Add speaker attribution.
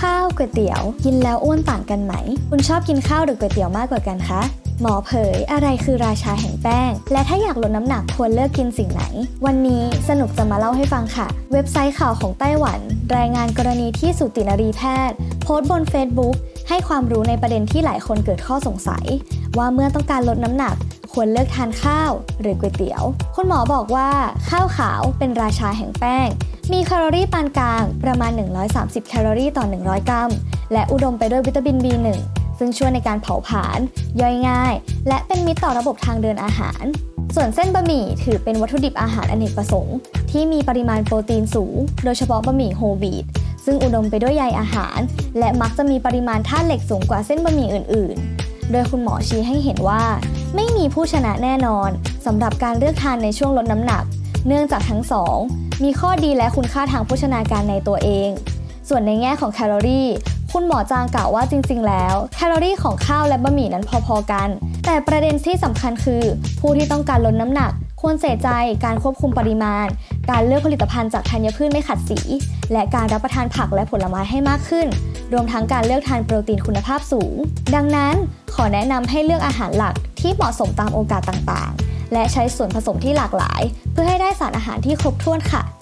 Speaker 1: ข้าวก๋วยเตี๋ยว กินแล้วอ้วนต่างกันไหม คุณชอบกินข้าวหรือก๋วยเตี๋ยวมากกว่ากันคะหมอเผยอะไรคือราชาแห่งแป้ง และถ้าอยากลดน้ำหนักควรเลือกกินสิ่งไหน วันนี้สนุกจะมาเล่าให้ฟังค่ะ เว็บไซต์ข่าวของไต้หวัน รายงานกรณีที่สุตินรีแพทย์ โพสต์บน Facebook ให้ความรู้ในประเด็นที่หลายคนเกิดข้อสงสัย ว่าเมื่อต้องการลดน้ำหนักควรเลือกทานข้าวหรือก๋วยเตี๋ยว คุณหมอบอกว่าข้าวขาวเป็นราชาแห่งแป้ง มีแคลอรี่ปานกลางประมาณ 130 แคลอรี่ต่อ 100 กรัม และอุดมไปด้วยวิตามิน B1 ซึ่งช่วยในการเผาผลาญย่อยง่าย และเป็นมิตรต่อระบบทางเดินอาหาร ส่วนเส้นบะหมี่ถือเป็นวัตถุดิบอาหารอเนกประสงค์ ที่มีปริมาณโปรตีนสูง โดยเฉพาะบะหมี่โฮลวีตซึ่งอุดมไปด้วยใยอาหาร และมักจะมีปริมาณธาตุเหล็กสูงกว่าเส้นบะหมี่อื่น ๆ โดยคุณหมอชี้ให้เห็นว่า ไม่มีผู้ชนะแน่นอนสำหรับการเลือกทานในช่วงลดน้ำหนัก เนื่องจากทั้งสองมีข้อดีและคุณค่าทางโภชนาการในตัวเอง ส่วนในแง่ของแคลอรี่ คุณหมอจางกล่าวว่าจริง ๆ แล้ว แคลอรี่ของข้าวและบะหมี่นั้นพอๆกัน แต่ประเด็นที่สำคัญคือ ผู้ที่ต้องการลดน้ำหนัก ควรใส่ใจการควบคุมปริมาณ การเลือกผลิตภัณฑ์จากธัญพืชไม่ขัดสี และการรับประทานผักและผลไม้ให้มากขึ้น รวมทั้งการเลือกทานโปรตีนคุณภาพสูง ดังนั้นขอแนะนำให้เลือกอาหารหลักที่เหมาะสมตามโอกาสต่างๆ และใช้ส่วนผสมที่หลากหลาย เพื่อให้ได้สารอาหารที่ครบถ้วนค่ะ